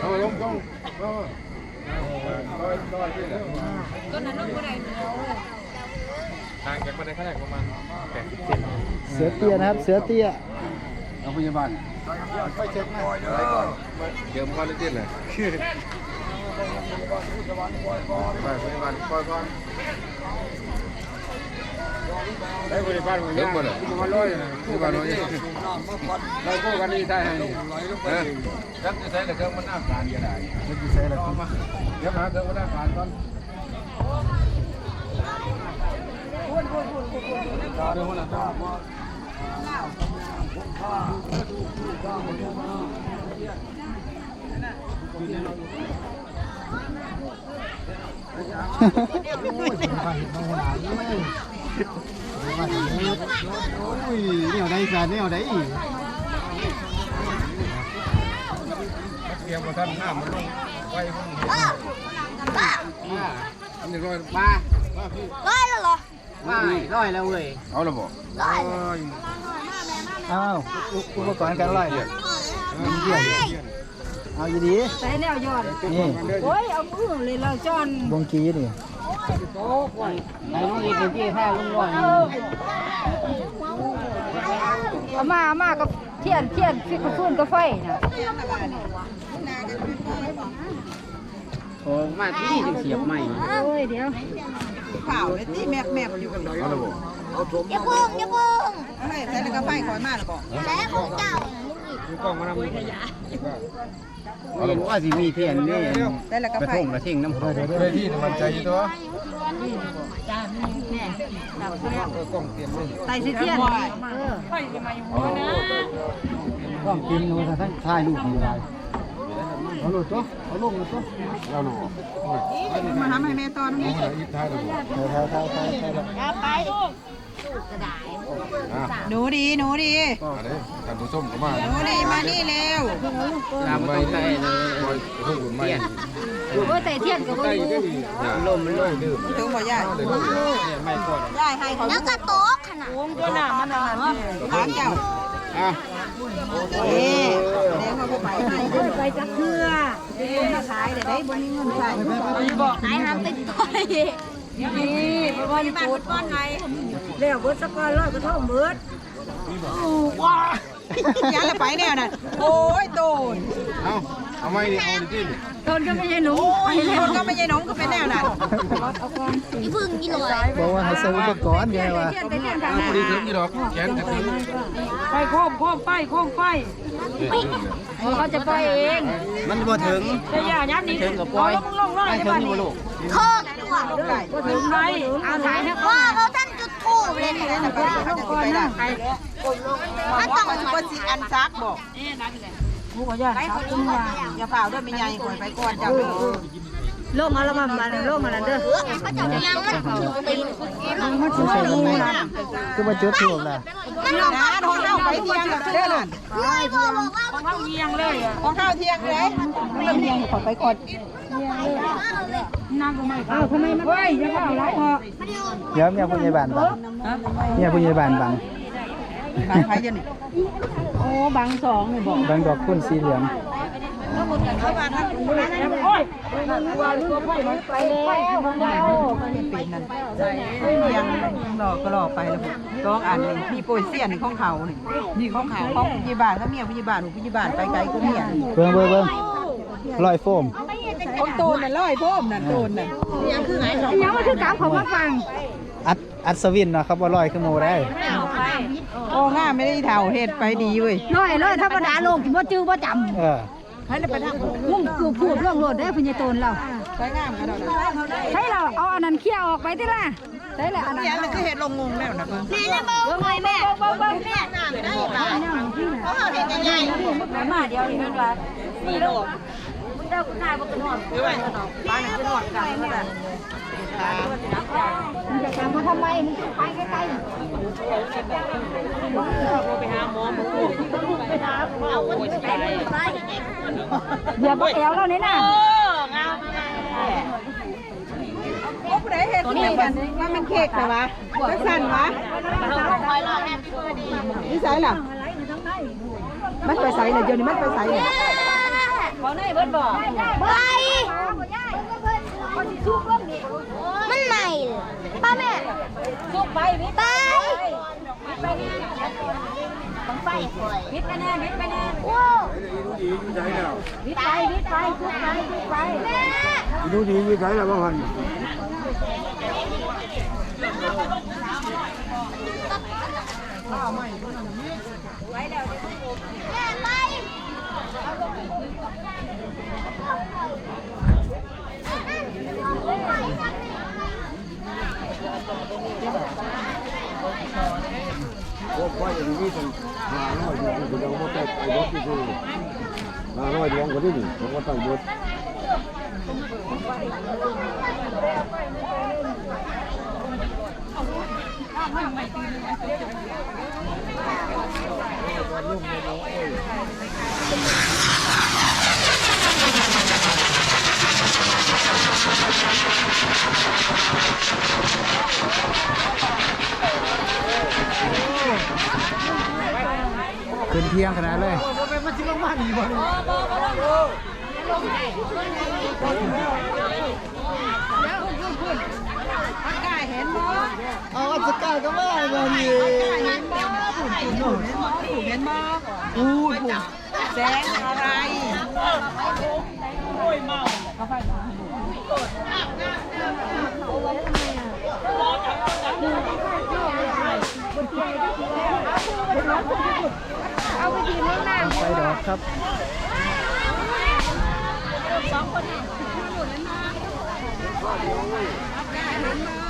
เอาลงต้องก็ก็นต้นนั้นน้องบ่ได้ห่างจากบันไดขนแรกประมาณแปดสิบเซนเสือเตี้ยนะครับ เสือเตี้ยโรงพยาบาลไปเช็คหน่อยเดี๋ยวมันก็เต้นเลยไปพยาบาลก่อนก่อนได้บริบาลเยมดเลยมาร้อยบริบาลร้อยเราโก้กันนี่ได้ให้เอะใช้แต่เครื่องมัน น่าการยังไงไม่กี่ใส่ละคุณเดี๋ยวหาเครื่องมันน่าการก่อนเดี๋ยวมันน่าการ โอ้ยแนวใดกันแนวใดอีกเตรียมมาท่านห้ามมันลงไว้มันอันนี้ร้อยมาร้อยแล้วเหรอมาร้อยแล้วเว้ยเอาละบ่ร้อยอ้าวอุอุปกรณ์การร้อยเนี่ยเอาอยู่ดีใส่แนวยอดนี่โอ้ยเอามือเลยเราจอนวงกีนี่ ไอ้น้องอีกเป็นที่ห้าลุงร้อยเอามาเอามากับเทียนเทียนฟิกกับฟืนกับไฟน่ะโอ้มาที่นี่จะเสียบใหม่โอ้ยเดี๋ยวข่าวเลยที่แมบแมบอยู่กันเลยเอาละบ่อย่าเพิ่งอย่าเพิ่งอะไรแต่แล้วก็ไฟคอยมาแล้วบอกแล้วของเจ้าคือ กล้องมานำเห็นว่าสิมีเทียนนี่แต่แล้วก็กระไฟทงกระเท่งน้ำเขาเลยที่มันใจอยู่ตัวแม่จับแล้วกล้องเตรียมเลยใส่สิเทียนเออต้องกินมาทั้งท้ายลูกมีอะไรเอาลูกตัวเอาลูกมาตัวเราหนูมาทำให้แม่ตอนนี้เอาอีกท้ายเลยบ่ถ่ายถ่ายถ่ายถ่า ยถ่ายอย่าไปอะหนูดีหนูดีอันนี้ท่านผู้ชมก็มาหนูดีมานี่เร็วตามไม่ได้เลยคอยเพิ่งบุญใหม่โอ้ยใส่เทียนกับบ่อยู่ลมมันลมดื่มถึงบ่ย่าไม่ก่อนย่าให้เขาแล้วก็โต๊ะขนาดวงตัวหน้ามันน่ะเนาะร้านเจ้าอะเอ๊ะเดี๋ยวเขาไปให้เอ้ยไปจักเทื่อสิมาขายได้ได้บ่มีเงินใช้บอกขายหามเป็นต้อย นี่เพราะว่านี่ปูดก้อนไงแล้วเบิดสักก้อนร้อยกระทงเบิดย่าละไปแนวน่ะโอ้ยโดนเอาเอาไม้นี่เอาดิจิทนก็ไม่ใช่หนูไปแล้วคนก็ไม่ใช่น้องก็เป็นแนวน่ะอีพึ่งอีหลอยบอกว่าให้ใส่อุปกรณ์ไงวะเทียนไปเทียนทางพอดีถึงกี่ดอกแขนจะถึงไปโคมโคมไฟโคมไฟเขาจะไปเอง มันบ่ถึงแต่อย่าย้ำนี้ถึงกับปล่อยลงลงร้อยไม่ในถึงบ้านนี่นี้บ่ลูกโคต รตัวก็ถึงไหนเอาถ่ายให้ว่าเขาท่านจุดทูบเลยเนี่ยแล้วก็เขาจะไปได้ถ้าต้องว่าสิอันซักบอกผู้ก็ย่าซับขึ้นมาอย่าฝ่าด้วยม่ใหญ่ก่อนไปก่อนเจ้าลงอาละมันมาลงมาแล้วเด้อเขาจะยังมันจุดตีนไม่ใช่แล้วนี่ก็มาจุดถูกล่ะนะน้อง เข้เที่ยงเด้อนั่นเลยบอกว่าเขาเทียงเลยอะของข้าวเที่ยงเลยเริ่มเที่ยงขอไปก่อนนั่งก็ไม่เข้าทำไมมันเฮ้ยอย่าเข้าไรพอเดี๋ยวเมียผู้ใหญ่บ้านบังเมียผู้ใหญ่บ้านบังขายขายยังนี่โอ้บังสองนี่ยบอกบังดอกคุณสีเหลือง ยตัวตัวไฟมันไปแล้วมันแล้วเป็นนั่นเที่ยงหลอกก็หลอกไปแล้วต้องอ่านเลยมีโปรยเสียนของเขานี่นี่ของเขาของพยาบาลก็เมียพยาบาลหนูพยาบาลไปไกลก็เมียเบิ่งเบิ่งเบิ่งลอยโฟมของโตนน่ะร้อยพ่อมน่ะโตนน่ะยังมันคือกราฟของมาฟังอัดอัศวินเนะครับว่าลอยขึ้นโมได้โอ้ง่าไม่ได้เท่าเฮ็ดไปดีเว้ยน้อยเลยธรรมดาลงบ่จื้อบ่จเออ ใครจะไปทางำมุ่งคือพูดเรื่องโลดได้พญาโตนเราใช้งามกันดอกนะใช่เราเอาอันนั้นเคี่ยวออกไปที่ล่ะใช่แหละอันนั้นเนี่ยมันคือเฮ็ดลงงงแล้วนะเพิ่นแม่นะเบิ่งไว้แม่เบิ่งเบิ่งแม่น้ำได้ป่ะเพราะเขาเห็นใหญ่ๆมาเดียวนี่มันว่านี่ลูกมึงเจ้าคุณนายบ่ขึ้นหอดคือว่าบ้านขึ้นหอดกันแล้วล่ะมึงจะทำมาทำไมมึงไปใกล้ๆ ไปหาหมอมาพูดไปหาเอาคนไปไปอย่าไปแอวเรานี่น่ะโอ้ผู้ใดเฮ็ดนี่มันมันเค้กแต่ว่าจักสั่นวะนี่ไสล่ะมันไปไสล่ะเดี๋ยวนี้มันไปไสล่ะในเบิดบ่ไปมันใหม่ป้าแม่สุกไปวิท ไปไปบังไฟวิทไปแน่วิทไปแน่โอ้ดีอยู่ใจแล้ววิทไปวิทไปทุกไปทุกไปแม่ดูดีอยู่ใจแล้วบ่หันแม่ไป โอ้พ่ออย่างนี้ต้องหาน่อยอยู่ที่เราบ่แต่ไอ้รถที่คือหาน่อยดวงก็ได้นี่ผมก็ต้องบด ขึ้นเที่ยงขนาดเลยกายเห็นบ่เอาอัศกาก็มาบ่นี่เห็นบ่ผูกเห็นบ่ผูกเห็นบ่อู้ผูกแสงอะไรไฟด เอาไปดีมากครับเ